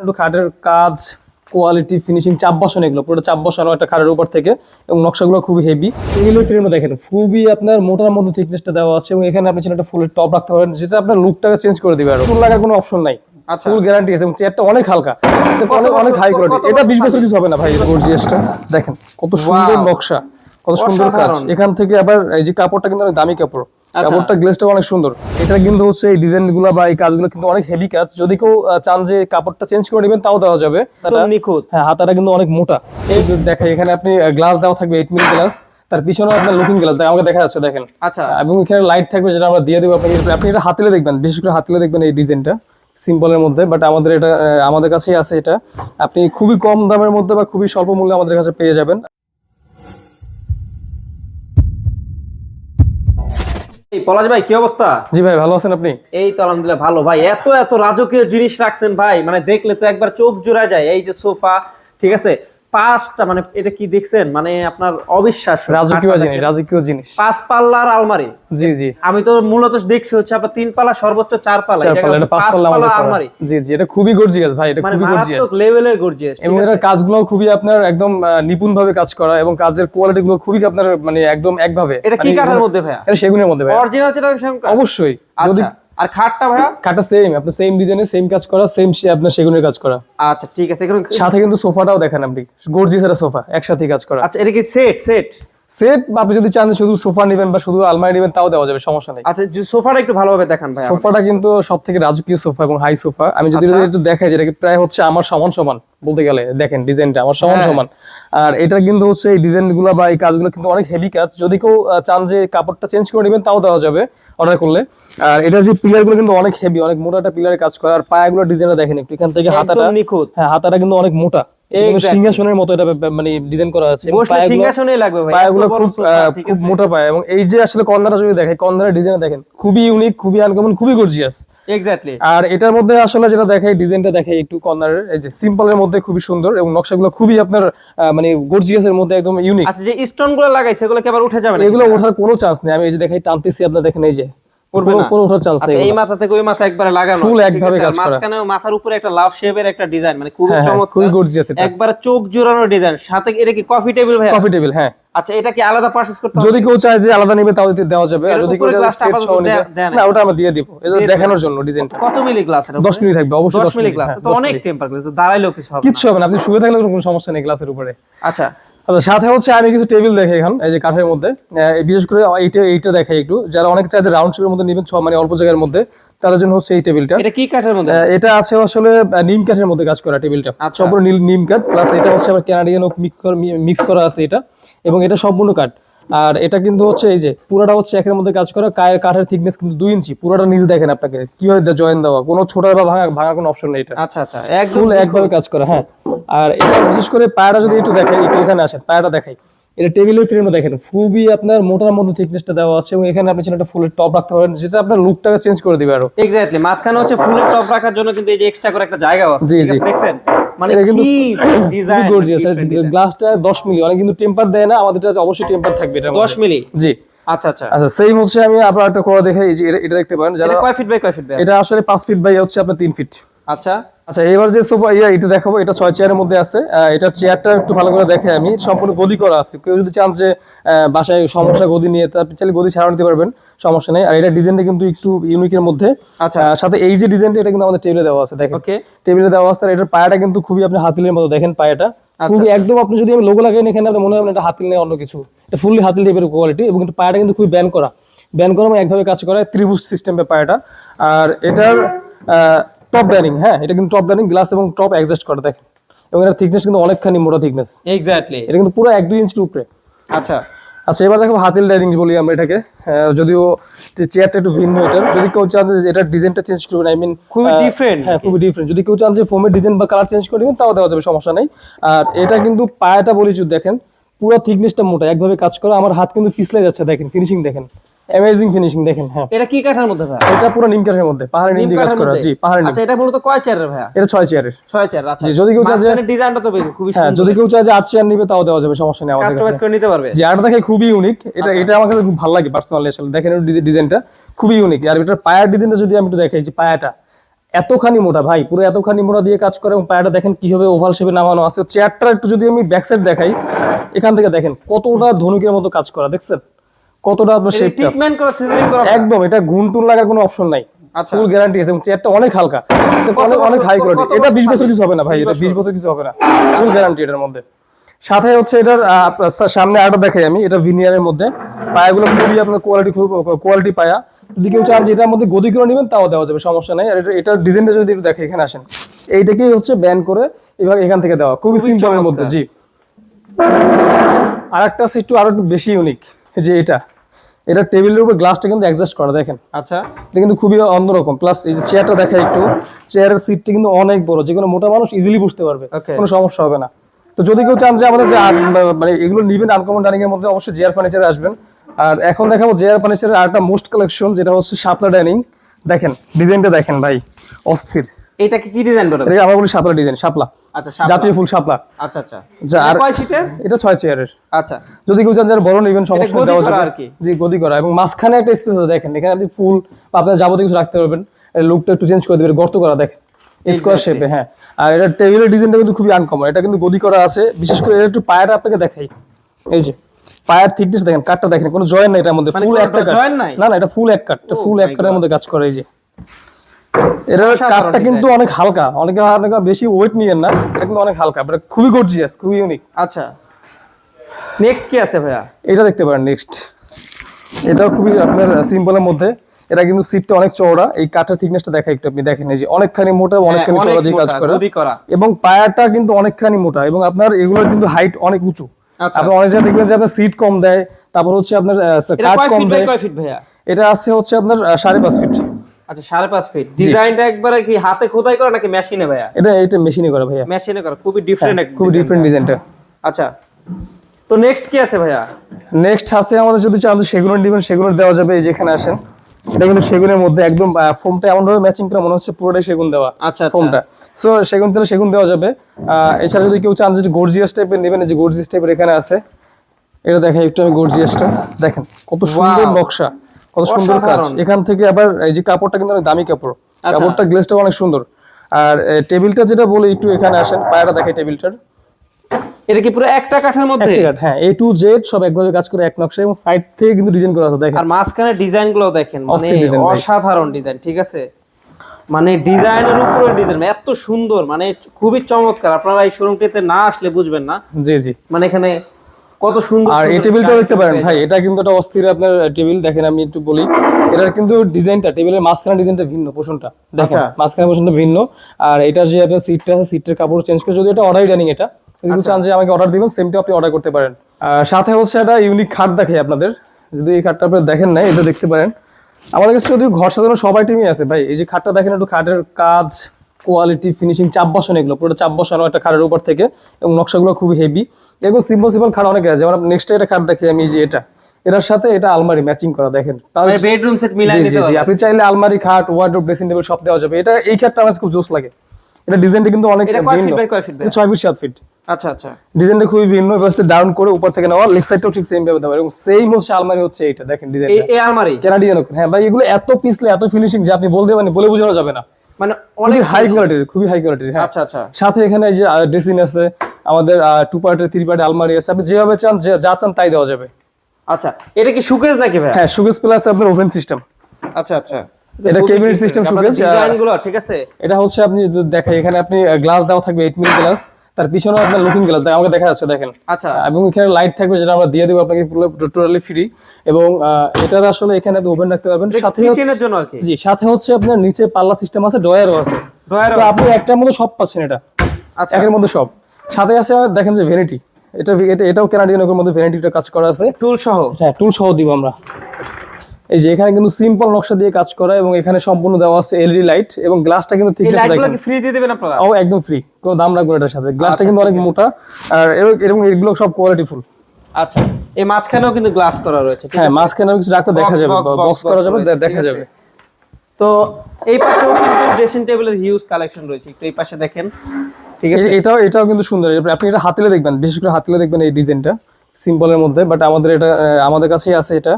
একটু খাটের কাজ কোয়ালিটি ফিনিশিং চাপ বসানো এগুলো। পুরোটা চাপ বসানো একটা খাটের উপর থেকে এবং নকশাগুলো খুবই হেভি এগুলো ফ্রেমটা দেখেন খুবই আপনার মোটার মধ্যে থিকনেসটা দেওয়া আছে এবং এখানে আপনি একটা ফুলের টপ রাখতে পারেন যেটা আপনার লুকটাকে চেঞ্জ করে দিবে আর। ফুল লাগার কোনো অপশন নাই। আচ্ছা। ফুল গ্যারান্টি আছে এবং চেয়ারটা অনেক হালকা। অনেক অনেক হাই কোয়ালিটি এটা বিশ বছর কিছু হবে না ভাই গর্জিয়াসটা দেখেন কত সুন্দর নকশা। কত সুন্দর কাজ। এখান থেকে আবার এই যে কাপড়টা কিন্তু অনেক দামি কাপড়। আচ্ছা। কাপড়টা গ্লেসটা অনেক সুন্দর। এটা কিন্তু হচ্ছে এই ডিজাইনগুলো বা এই কাজগুলো কিন্তু অনেক হেভি কাজ। যদি কেউ চান যে কাপড়টা চেঞ্জ করে নেবেন তাও দেওয়া যাবে। নিখুঁত। হ্যাঁ হাতাটা কিন্তু অনেক মোটা। এই দেখেন এখানে আপনি গ্লাস দেওয়া থাকবে এইট মিলি গ্লাস তার পিছনে আপনার লুকিং গ্লাস আমাকে দেখা যাচ্ছে দেখেন। আচ্ছা। এবং এখানে লাইট থাকবে যেটা আমরা দিয়ে দেবো আপনাকে। আপনি এটা হাতিলে দেখবেন বিশেষ করে হাতিলে দেখবেন এই ডিজাইনটা। সিম্পলের মধ্যে বাট আমাদের এটা আমাদের কাছেই আছে এটা। আপনি খুবই কম দামের মধ্যে বা খুবই স্বল্প মূল্যে আমাদের কাছে পেয়ে যাবেন। পলাশ ভাই কি অবস্থা? জি ভাই ভালো আছেন আপনি? এই তো আলহামদুলিল্লাহ ভালো ভাই। এত এত রাজকীয় জিনিস রাখছেন ভাই মানে দেখলে তো একবার চোখ জোড়া যায়। এই যে সোফা ঠিক আছে? পাঁচটা মানে এটা কি দেখছেন? মানে আপনার অবিশ্বাস রাজকীয় জিনিস রাজকীয় জিনিস। পাঁচ পাল্লার আলমারি। জি জি। আমি তো মূলত দেখছি হচ্ছে আপনার তিন পাল্লা সর্বোচ্চ চার পাল্লা। এটা পাঁচ পাল্লা। আলমারি। জি জি এটা খুবই গর্জিয়াস ভাই এটা মানে খুবই গর্জিয়াস মারাত্মক লেভেলের গর্জিয়াস এবং এটার কাজগুলো খুবই আপনার একদম নিপুণ ভাবে কাজ করা এবং কাজের কোয়ালিটি গুলো খুবই আপনার মানে একদম একভাবে। এটা কি মানে কাঠের মধ্যে ভাইয়া? এটা সেগুনের মধ্যে ভাই অরিজিনাল যেটা অবশ্যই। যদি আচ্ছা। আর খাটটা ভাইয়া? খাটটা সেম আপনার সেম ডিজাইনে সেম কাজ করা সেম আপনার সেগুনের কাজ করা। আচ্ছা ঠিক আছে সাথে কিন্তু সোফাটাও দেখেন আপনি। গর্জিস একটা সোফা একসাথে কাজ করা। আচ্ছা এটা কি সেট সেট সেট আপনি যদি চান শুধু সোফা নেবেন বা শুধু আলমারি নেবেন তাও দেওয়া যাবে সমস্যা নেই। আচ্ছা যে সোফাটা একটু ভালোভাবে দেখান ভাই সোফাটা কিন্তু সব থেকে রাজকীয় সোফা এবং হাই সোফা। আমি যদি আচ্ছা। একটু দেখাই যেটা প্রায় হচ্ছে আমার সমান সমান বলতে গেলে দেখেন ডিজাইনটা আমার সমান হ্যাঁ। সমান। আর এটা কিন্তু হচ্ছে এই ডিজাইনগুলো বা এই কাজগুলো কিন্তু অনেক হেভি কাজ। যদি কেউ চান যে কাপড়টা চেঞ্জ করে নেবেন তাও দেওয়া যাবে অর্ডার করলে। আর এটা যে পিলারগুলো কিন্তু অনেক হেভি অনেক মোটা একটা পিলারে কাজ করে। আর পায়াগুলো ডিজাইনটা দেখেন একটু এখান থেকে হাতাটা নিখুঁত। হ্যাঁ হাতাটা কিন্তু অনেক মোটা. সিংহাসনের মতো এটা মানে ডিজাইন করা আছে সিংহাসনেই লাগবে ভাই পায়াগুলো খুব খুব মোটা পায় এবং এই যে আসলে যদি দেখেন ডিজাইন দেখেন খুবই ইউনিক খুবই আনকমন খুবই গর্জিয়াস এক্স্যাক্টলি আর এটার মধ্যে আসলে যেটা দেখাই ডিজাইনটা দেখাই একটু কর্নারের এই যে সিম্পলের মধ্যে খুবই সুন্দর এবং নকশাগুলো খুবই আপনার মানে গর্জিয়াস এর মধ্যে একদম ইউনিক আচ্ছা যে স্টোনগুলো লাগাই সেগুলো কি আবার উঠে যাবে না এগুলো ওঠার কোনো চান্স নেই। আমি এই যে দেখাই টানতেছি আপনার দেখেন এই যে। উঠবে না? কোনো ওঠার চান্স নেই আচ্ছা এই মাথা থেকে ওই মাথা একবারে লাগানো। Full একভাবে কাজ করা। মাঝখানেও মাথার উপরে একটা লাভ শেপের একটা ডিজাইন মানে হ্যাঁ, হ্যাঁ, চমৎকার। খুবই গর্জিয়াস এটা। একবারে চোখ জোড়ানো ডিজাইন সাথে এটা কি কফি টেবিল ভাই কফি টেবিল হ্যাঁ। আচ্ছা এটা কি আলাদা পারচেজ করতে হবে? যদি কেউ চায় যে আলাদা নিবে তাও দিতে দেওয়া যাবে। আর যদি কেউ চায় সেট সহ নিবে দেয়া- দেয়া নেই। না ওটা আমরা দিয়ে দিব। এটা দেখানোর জন্য ডিজাইনটা কত মিলি গ্লাস এটা 10 মিনিট থাকবে অবশ্যই 10 মিলি গ্লাস তো অনেক মিনিট। টেম্পার গ্লাস তো দাঁড়াইলেও কিছু হবে না। কিচ্ছু হবে না আপনি শুয়ে থাকলে কোনো সমস্যা নেই গ্লাসের উপরে। আচ্ছা। আচ্ছা সাথে হচ্ছে আমি কিছু টেবিল দেখে এখন এই যে কাঠের মধ্যে। বিশেষ করে এইটা এইটা দেখাই একটু। যারা অনেক চাই যে রাউন্ড শেপের মধ্যে নেবেন ছ মানে অল্প জায়গার মধ্যে তাদের জন্য হচ্ছে এই টেবিলটা এটা কি কাঠের মধ্যে? এটা আছে আসলে নিম কাঠের মধ্যে কাজ করা টেবিলটা আচ্ছা। সম্পূর্ণ নীল নিম কাঠ প্লাস এটা হচ্ছে আবার ক্যানাডিয়ান ওক মিক্স করা মিক্স করা আছে এটা। এবং এটা সম্পূর্ণ কাঠ। আর এটা কিন্তু হচ্ছে এই যে পুরোটা হচ্ছে একের মধ্যে কাজ করে কায়ের কাঠের থিকনেস কিন্তু দুই ইঞ্চি। পুরোটা নিজে দেখেন আপনাকে কীভাবে জয়েন দেওয়া। কোনো ছোট বা ভাঙা ভাঙা কোনো অপশন নেই এটা। আচ্ছা আচ্ছা ফুল একভাবে কাজ করে হ্যাঁ। আর এটা বিশেষ করে পায়রা যদি একটু দেখাই একটু এখানে আসেন পায়াটা দেখাই। এটা টেবিলের ফ্রেমটা দেখেন খুবই আপনার মোটার মধ্যে থিকনেসটা দেওয়া আছে এবং এখানে আপনি একটা ফুলের টপ রাখতে পারেন যেটা আপনার লুকটাকে চেঞ্জ করে দিবে আরও। এক্স্যাক্টলি মাঝখানে হচ্ছে ফুলের টপ রাখার জন্য কিন্তু এই যে এক্সট্রা করে একটা জায়গাও আছে জি, জি। দেখছেন? মানে কিন্তু কি ডিজাইন গ্লাসটা দশ মিলি অনেক কিন্তু টেম্পার দেয় না আমাদের অবশ্যই টেম্পার থাকবে এটা 10 মিলি জি। আচ্ছা আচ্ছা। আচ্ছা সেম হচ্ছে আমি আপনার একটা করে দেখে এটা- দেখতে পারেন যারা কয় ফিট বাই কয় ফিট এটা আসলে পাঁচ ফিট বাই হচ্ছে আপনার তিন ফিট আচ্ছা। আচ্ছা এবার যে সোফা ইয়া এটা দেখাবো এটা ছয় চেয়ারের মধ্যে আছে। এটা চেয়ারটা একটু ভালো করে দেখে আমি। সম্পূর্ণ গদি করা আছে। কেউ যদি চান যে বাসায় সমস্যা গদি নিয়ে তা আপনি চাইলে গদি ছাড়া নিতে পারবেন সমস্যা নেই। আর এটা ডিজাইনটা কিন্তু একটু ইউনিকের মধ্যে। আচ্ছা। সাথে এই যে ডিজাইনটা এটা কিন্তু আমাদের টেবিলে দেওয়া আছে দেখেন। ওকে টেবিলে দেওয়া আছে আর এটার পায়াটা কিন্তু খুবই আপনি হাতিলের মতো দেখেন পায়াটা। খুবই একদম আপনি যদি আমি লোগো লাগাই এখানে আপনার মনে হয় এটা হাতিল নেই অন্য কিছু। এটা ফুললি হাতিল টাইপের কোয়ালিটি এবং পায়াটা কিন্তু খুবই ব্যান করা। ব্যান করা এবং একভাবে কাজ করা ত্রিভুজ সিস্টেমের পায়াটা। আর এটার টপ ব্যানিং হ্যাঁ এটা কিন্তু টপ ব্যানিং গ্লাস এবং টপ অ্যাডজাস্ট করা দেখেন। এবং এটার থিকনেস কিন্তু অনেকখানি মোটা থিকনেস এক্স্যাক্টলি এটা কিন্তু পুরো এক দুই ইঞ্চির উপরে। আচ্ছা। আচ্ছা এবার দেখো হাতিল ডাইনিং বলি আমরা এটাকে। যদিও চেয়ারটা একটু ভিন্ন এটার যদি কেউ চান যে এটার ডিজাইনটা চেঞ্জ করবেন আই মিন খুবই ডিফারেন্ট হ্যাঁ খুবই ডিফারেন্ট যদি কেউ চান যে ফোমের ডিজাইন বা কালার চেঞ্জ করে দিবেন তাও দেওয়া যাবে সমস্যা নেই। আর এটা কিন্তু পায়াটা বলি যদি দেখেন পুরো থিকনেসটা মোটা একভাবে কাজ করা আমার হাত কিন্তু পিছলে যাচ্ছে দেখেন ফিনিশিং দেখেন। অ্যামেজিং ফিনিশিং দেখেন হ্যাঁ। এটা কি কাঠের মধ্যে ভাই এটা পুরো নিম কাঠের মধ্যে পাহাড়ি নিম কাজ করা। জি পাহাড়ি নিম। আচ্ছা এটা মূলত কয় চেয়ারের ভাইয়া? এটা ছয় চেয়ারের ছয় চেয়ার আচ্ছা। জি, যদি কেউ চায় মাঝখানের ডিজাইনটা তো বেশ- খুবই হ্যাঁ যদি কেউ চায় যে আট চেয়ার নিবে তাও দেওয়া যাবে সমস্যা নেই আমাদের কাস্টমাইজ করে নিতে পারবে? যে আরটা দেখে খুবই ইউনিক এটা এটা আমার কাছে খুব ভালো লাগে পার্সোনালি আসলে। দেখেন ডিজাইনটা খুবই ইউনিক আর এটার পায়ার ডিজাইনটা যদি আমি একটু দেখাই যে পায়াটা এতখানি মোটা ভাই পুরো এতখানি মোটা দিয়ে কাজ করে এবং পায়াটা দেখেন কীভাবে ওভাল শেপে নামানো আছে। চেয়ারটা একটু যদি আমি ব্যাক সাইড দেখাই এখান থেকে দেখেন কতটা ধনুকের মতো কাজ করা দেখছেন? কতটা আপনার শেপটা ট্রিটমেন্ট করা সিজনিং করা একদম এটা ঘুন টুন লাগার কোনো অপশন নাই। আচ্ছা। ফুল গ্যারান্টি আছে এবং চেয়ারটা অনেক হালকা। এটা অনেক অনেক হাই কোয়ালিটি এটা বিশ বছর কিছু হবে না ভাই এটা বছর? বিশ বছর কিছু হবে না। ফুল গ্যারান্টি এটার মধ্যে। সাথে হচ্ছে এটার সামনে আরেকটা দেখাই আমি এটা ভিনিয়ারের মধ্যে। পায়াগুলো খুবই আপনার কোয়ালিটি খুব কোয়ালিটি পায়া। যদি কেউ চান যে এটার মধ্যে গদি করে নেবেন তাও দেওয়া যাবে সমস্যা নাই। আর এটা এটার ডিজাইনটা যদি একটু দেখে এখানে আসেন। এইটাকেই হচ্ছে ব্যান করে এবার এখান থেকে দেওয়া। খুবই সিম্পলের মধ্যে জি। আর একটা আছে একটু আরও একটু বেশি ইউনিক যে এটা এটা টেবিলের উপর গ্লাসটা কিন্তু অ্যাডজাস্ট করা দেখেন। আচ্ছা। এটা কিন্তু খুবই অন্যরকম। প্লাস এই যে চেয়ারটা দেখা একটু চেয়ারের সিটটা কিন্তু অনেক বড়। যে কোনো মোটা মানুষ ইজিলি বুঝতে পারবে। কোনো সমস্যা হবে না। তো যদি কেউ চান যে আমাদের যে মানে এগুলো নিবেন আনকমন ডাইনিং এর মধ্যে অবশ্যই জেয়ার ফার্নিচারে আসবেন। আর এখন দেখাবো জেয়ার ফার্নিচারের আরেকটা মোস্ট কালেকশন যেটা হচ্ছে শাপলা ডাইনিং দেখেন ডিজাইনটা দেখেন ভাই অস্থির। এটাকে কি ডিজাইন বলে? আমরা বলি শাপলা ডিজাইন শাপলা আচ্ছা শাপলা। জাতীয় ফুল শাপলা। আচ্ছা আচ্ছা। আর- কয় সিটের? এটা ছয় চেয়ারের। আচ্ছা। যদি কেউ চান যারা বড় নেবেন সমস্যা গদি দেওয়া করা যাবে। আর কি। জি গদি করা। এবং মাঝখানে একটা স্পেস আছে দেখেন এখানে আপনি ফুল বা আপনার যাবতীয় কিছু রাখতে পারবেন। লুকটা একটু চেঞ্জ করে দেবেন গর্ত করা দেখেন। স্কোয়ার শেপে হ্যাঁ। আর এটা টেবিলের ডিজাইনটা কিন্তু খুবই আনকমন এটা কিন্তু গদি করা আছে। বিশেষ করে এটা একটু পায়াটা আপনাকে দেখাই। এই যে পায়ার থিকনেস দেখেন কাটটা দেখেন কোনো জয়েন্ট নাই এটার মধ্যে মানে ফুল একটা কাট না না এটা ফুল এক কাট Oh ফুল এক কাটের মধ্যে কাজ করে এই যে। এটার কাটটা কিন্তু অনেক হালকা অনেকে অনেকে বেশি ওয়েট নিয়েন না এটা কিন্তু অনেক হালকা এটা খুবই গর্জিয়াস খুবই ইউনিক আচ্ছা। নেক্সট কি আছে ভাইয়া? এটা দেখতে পারেন নেক্সট এটাও খুবই আপনার সিম্পলের মধ্যে। এটা কিন্তু সিটটা অনেক চওড়া এই কাঠের থিকনেসটা দেখা একটু আপনি দেখেন এই যে অনেকখানি মোটা অনেকখানি হ্যাঁ, চওড়া দিয়ে কাজ করে। এবং পায়াটা কিন্তু অনেকখানি মোটা এবং আপনার এগুলোর কিন্তু হাইট অনেক উঁচু। আচ্ছা। আপনি অনেক জায়গায় দেখবেন যে আপনার সিট কম দেয় তারপর হচ্ছে আপনার কাঠ কম দেয়। এটা আছে হচ্ছে আপনার সাড়ে পাঁচ ফিট আচ্ছা সাড়ে পাঁচ ফিট ডিজাইনটা একবারে কি হাতে খোদাই করা নাকি মেশিনে ভাইয়া? এটা এটা মেশিনে করে ভাইয়া। মেশিনে করা খুবই ডিফারেন্ট হ্যাঁ, খুব ডিফারেন্ট ডিজাইনটা আচ্ছা তো নেক্সট কি আছে ভাইয়া? নেক্সট হাতে আমাদের যদি চান সেগুনের দিবেন সেগুনের দেওয়া যাবে এই যেখানে আসেন। এটা কিন্তু সেগুনের মধ্যে একদম ফোমটা এমন ভাবে ম্যাচিং করে মনে হচ্ছে পুরোটাই সেগুন দেওয়া আচ্ছা আচ্ছা। ফোমটা। সো সেগুন তেলে সেগুন দেওয়া যাবে। এছাড়া যদি কেউ চান যে গর্জিয়াস টাইপের নেবেন যে গর্জিয়াস টাইপের এখানে আছে। এটা দেখাই একটু আমি গর্জিয়াসটা দেখেন কত সুন্দর নকশা। কত সুন্দর কাজ। এখান থেকে আবার এই যে কাপড়টা কিন্তু অনেক দামি কাপড়। আচ্ছা। কাপড়টা গ্লেসটা অনেক সুন্দর। আর টেবিলটা যেটা বলে একটু এখানে আসেন পায়াটা দেখাই টেবিলটার। এটা কি পুরো একটা কাঠের মধ্যে? হ্যাঁ এ টু জেড সব একভাবে কাজ করে এক নকশা এবং সাইড থেকে কিন্তু ডিজাইন করা আছে দেখেন। আর মাঝখানে ডিজাইনগুলো দেখেন মানে। অসাধারণ ডিজাইন ঠিক আছে? মানে ডিজাইনের উপরে ডিজাইন এত সুন্দর মানে খুবই চমৎকার। আপনারা এই শোরুমটিতে না আসলে বুঝবেন না। জি জি। মানে এখানে কত সুন্দর আর এই টেবিলটাও দেখতে পারেন ভাই এটা কিন্তু একটা অস্থির আপনার টেবিল দেখেন আমি একটু বলি। এটার কিন্তু ডিজাইনটা টেবিলের মাঝখানে ডিজাইনটা ভিন্ন পোষণটা। দেখেন আচ্ছা। মাঝখানে পোষণটা ভিন্ন। আর এটা যে আপনার সিটটা আছে সিটের কাপড় চেঞ্জ করে যদি এটা অর্ডার জানি এটা যদি আচ্ছা। চান যে আমাকে অর্ডার দিবেন সেমটা আপনি অর্ডার করতে পারেন। আর সাথে হচ্ছে একটা ইউনিক খাট দেখাই আপনাদের। যদি এই খাটটা আপনি দেখেন না এটা দেখতে পারেন। আমাদের কাছে যদিও ঘর সাজানো সব আইটেমই আছে ভাই এই যে খাটটা দেখেন একটু খাটের কাজ কোয়ালিটি ফিনিশিং চাপ বসানো এগুলো পুরো চাপ বসানো একটা খাটের উপর থেকে এবং নকশাগুলো খুবই হেভি এরকম সিম্পল সিম্পল খাট অনেক আছে। যেমন নেক্সট এটা খাট দেখি আমি এই যে এটা এটার সাথে এটা আলমারি ম্যাচিং করা দেখেন। মানে বেডরুম সেট মিলাই দিতে জি, আপনি চাইলে আলমারি খাট ওয়ার্ডরোব ড্রেসিং টেবিল সব দেওয়া যাবে। এটা এই খাটটা আমার খুব জোস লাগে। এটা ডিজাইনটা কিন্তু অনেক এটা কয় ফিট বাই কয় ফিট ভাই? এটা ছয় ফিট সাত ফিট আচ্ছা আচ্ছা। ডিজাইনটা খুবই ভিন্ন। ব্যবস্থা ডাউন করে উপর থেকে নেওয়া লেগ সাইডটাও ঠিক সেম ভাবে দেওয়া। এবং সেম হচ্ছে আলমারি হচ্ছে এটা দেখেন ডিজাইনটা এই আলমারি? ক্যানাডিয়ান হ্যাঁ ভাই এগুলো এত পিসলে এত ফিনিশিং যে আপনি বলতে পারেন বলে বোঝানো যাবে না। মানে অনেক হাই কোয়ালিটির খুবই হাই কোয়ালিটির হ্যাঁ। আচ্ছা আচ্ছা। সাথে এখানে এই যে ড্রেসিং আছে আমাদের টু পার্টের থ্রি পার্টের আলমারি আছে। আপনি যেভাবে চান যা চান তাই দেওয়া যাবে। আচ্ছা এটা কি সুকেজ নাকি ভাই হ্যাঁ সুকেজ প্লাস আপনার ওভেন সিস্টেম আচ্ছা আচ্ছা। এটা কেবিনেট সিস্টেম showcase, ডিজাইনগুলো ঠিক আছে? এটা হচ্ছে আপনি দেখেন এখানে আপনি গ্লাস দেওয়া থাকবে এইট মিলি গ্লাস তার পিছনে আপনার লুকিং গ্লাস আমাকে দেখা যাচ্ছে দেখেন। আচ্ছা। এবং এখানে লাইট থাকবে যেটা আমরা দিয়ে দেবো আপনাকে পুরো টোটালি ফ্রি এবং এটার আসলে এখানে আপনি ওভেন রাখতে পারবেন। সাথে কিচেনের জন্য আর কি? জি সাথে হচ্ছে আপনার নিচে পাল্লা সিস্টেম আছে ডয়ারও আছে। Drawer ও আছে। আপনি একটার মধ্যে সব পাচ্ছেন এটা। আচ্ছা। একের মধ্যে সব। সাথে আছে দেখেন যে ভ্যানিটি এটা এটা এটাও ক্যানাডিয়ান এর মধ্যে ভ্যানিটিটা কাজ করা আছে। টুল সহ? হ্যাঁ টুল সহ দিব আমরা। এই যে এখানে কিন্তু সিম্পল নকশা দিয়ে কাজ করা এবং এখানে সম্পূর্ণ দেওয়া আছে এলইডি লাইট এবং গ্লাসটা কিন্তু এই থিকনেস লাইটগুলো কি ফ্রি দিয়ে দিবেন আপনারা? ও একদম ফ্রি কোনো দাম লাগবে এটার সাথে। গ্লাসটা আচ্ছা, কিন্তু অনেক ঠিক মোটা। আর এর- এরকম এগুলো সব কোয়ালিটি ফুল। আচ্ছা এই মাঝখানেও কিন্তু গ্লাস করা রয়েছে ঠিক হ্যাঁ আছে? মাঝখানে কিছু রাখলে দেখা যাবে। বক্স করা যাবে দেখা যাবে। তো এই পাশেও কিন্তু ড্রেসিং টেবিলের হিউজ কালেকশন রয়েছে। একটু এই পাশে দেখেন ঠিক আছে? এটাও এটাও কিন্তু সুন্দর। আপনি এটা হাতিলে দেখবেন বিশেষ করে হাতিলে দেখবেন এই ডিজাইনটা সিম্পলের মধ্যে বাট আমাদের এটা আমাদের কাছেই আছে এটা।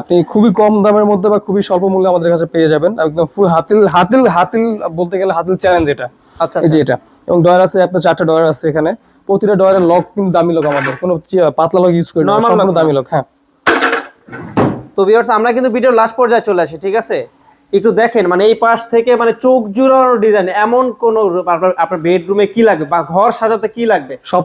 আপনি খুবই কম দামের মধ্যে বা খুবই স্বল্প মূল্যে আমাদের কাছে পেয়ে যাবেন। একদম ফুল হাতিল হাতিল হাতিল বলতে গেলে হাতিল চ্যালেঞ্জ এটা। আচ্ছা এই যে এটা। এবং ডয়ার আছে আপনার চারটা ডয়ার আছে এখানে। প্রতিটা ডয়ারের লক কিন্তু দামি লক আমাদের। কোনো পাতলা লক ইউজ করি না। দামি লক হ্যাঁ। তো ভিউয়ার্স আমরা কিন্তু ভিডিওর লাস্ট পর্যায়ে চলে আসি ঠিক আছে? একটু দেখেন মানে এই পাশ থেকে মানে চোখ জুড়ানো ডিজাইন এমন কোন আপনার আপনার বেডরুমে কি লাগবে বা ঘর সাজাতে কি লাগবে? সব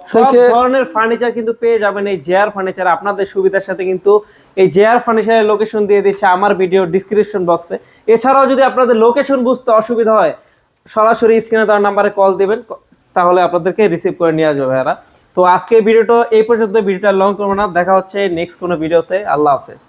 ধরনের ফার্নিচার কিন্তু পেয়ে যাবেন এই জেআর ফার্নিচার আপনাদের সুবিধার সাথে কিন্তু এই জেআর ফার্নিচারের লোকেশন দিয়ে দিচ্ছে আমার ভিডিও ডিসক্রিপশন বক্সে এছাড়াও যদি আপনাদের লোকেশন বুঝতে অসুবিধা হয় সরাসরি স্ক্রিনে দেওয়ার নাম্বারে কল দিবেন তাহলে আপনাদেরকে রিসিভ করে নিয়ে আসবে ভাইয়ারা। তো আজকে ভিডিওটা এই পর্যন্ত ভিডিওটা লং করব না দেখা হচ্ছে নেক্সট কোনো ভিডিওতে আল্লাহ হাফেজ।